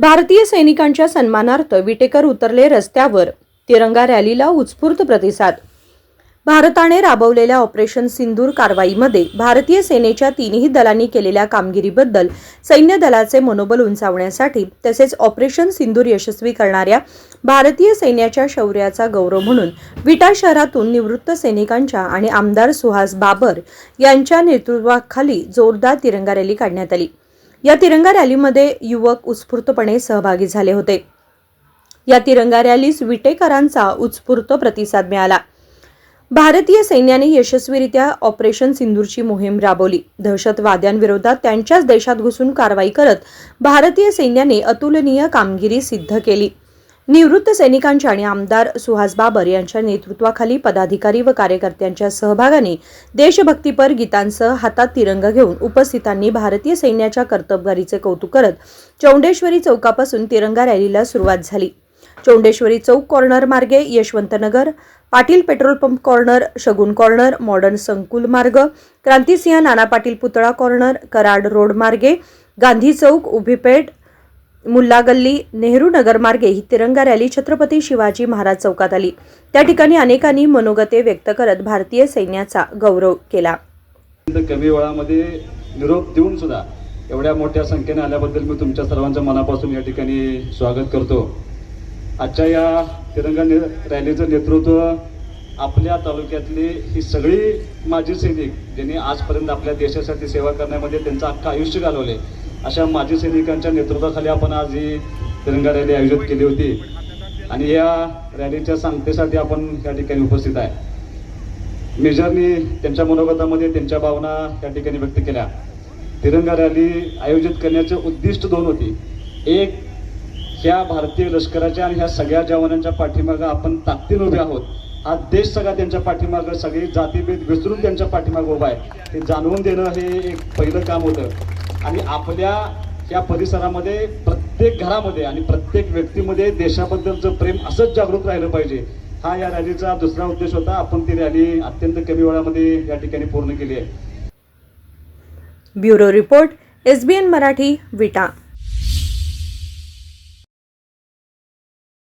भारतीय सैनिकांच्या सन्मानार्थ विटेकर उतरले रस्त्यावर तिरंगा रॅलीला उत्स्फूर्त प्रतिसाद. भारताने राबवलेल्या ऑपरेशन सिंदूर कारवाईमध्ये भारतीय सेनेच्या तिन्ही दलांनी केलेल्या कामगिरीबद्दल सैन्य दलाचे मनोबल उंचावण्यासाठी तसेच ऑपरेशन सिंदूर यशस्वी करणाऱ्या भारतीय सैन्याच्या शौर्याचा गौरव म्हणून विटा शहरातून निवृत्त सैनिकांच्या आणि आमदार सुहास बाबर यांच्या नेतृत्वाखाली जोरदार तिरंगा रॅली काढण्यात आली. या तिरंगा रॅलीमध्ये युवक उत्स्फूर्तपणे सहभागी झाले होते. या तिरंगा रॅलीस विटेकरांचा उत्स्फूर्त प्रतिसाद मिळाला. भारतीय सैन्याने यशस्वीरित्या ऑपरेशन सिंदूरची मोहीम राबवली. दहशतवाद्यांविरोधात त्यांच्याच देशात घुसून कारवाई करत भारतीय सैन्याने अतुलनीय कामगिरी सिद्ध केली. निवृत्त सैनिकांच्या आणि आमदार सुहास बाबर यांच्या नेतृत्वाखाली पदाधिकारी व कार्यकर्त्यांच्या सहभागाने देशभक्तीपर गीतांसह हातात तिरंगा घेऊन उपस्थितांनी भारतीय सैन्याच्या कर्तबगारीचे कौतुक करत चौंडेश्वरी चौकापासून तिरंगा रॅलीला सुरुवात झाली. चौंडेश्वरी चौक कॉर्नर मार्गे Yashwantnagar Patil petrol pump corner Shagun corner modern संकुल मार्ग क्रांतिसिंह नाना पाटील पुतळा कॉर्नर कराड रोड मार्गे गांधी चौक उभीपेठ मुल्ला गल्ली नेहरू नगर मार्गे ही तिरंगा रॅली छत्रपती शिवाजी महाराज चौकात आली. त्या ठिकाणी अनेकांनी मनोगते व्यक्त करत भारतीय सैन्याचा गौरव केला. कमी वेळामध्ये निरोप देऊन सुद्धा एवढ्या मोठ्या संख्येने आल्याबद्दल मी तुमच्या सर्वांच्या मनापासून या ठिकाणी स्वागत करतो. आजच्या या तिरंगा ने रॅलीचं नेतृत्व आपल्या तालुक्यातली ही सगळी माजी सैनिक ज्यांनी आजपर्यंत आपल्या देशासाठी सेवा करण्यामध्ये त्यांचं अख्खं आयुष्य घालवले अशा माजी सैनिकांच्या नेतृत्वाखाली आपण आज ही तिरंगा रॅली आयोजित केली होती. आणि या रॅलीच्या सांगतेसाठी आपण या ठिकाणी उपस्थित आहे. मेजरनी त्यांच्या मनोगतामध्ये त्यांच्या भावना या ठिकाणी व्यक्त केल्या. तिरंगा रॅली आयोजित करण्याचे उद्दिष्ट दोन होती. एक ह्या भारतीय लष्कराच्या आणि ह्या सगळ्या जवानांच्या पाठीमागं आपण ताकदीन उभे आहोत. हा देश सगळा त्यांच्या पाठीमागं सगळी जातीभेद विसरून त्यांच्या पाठीमागं उभा आहे. हे जाणवून देणं हे एक पहिलं काम होतं. आणि आपल्या या परिसरामध्ये प्रत्येक घरामध्ये आणि प्रत्येक व्यक्तीमध्ये देशाबद्दलचं प्रेम असंच जागृत राहिलं पाहिजे हा या रॅलीचा दुसरा उद्देश होता. आपण ती रॅली अत्यंत कमी वेळामध्ये या ठिकाणी पूर्ण केली आहे. Bureau report SBN Marathi Vita.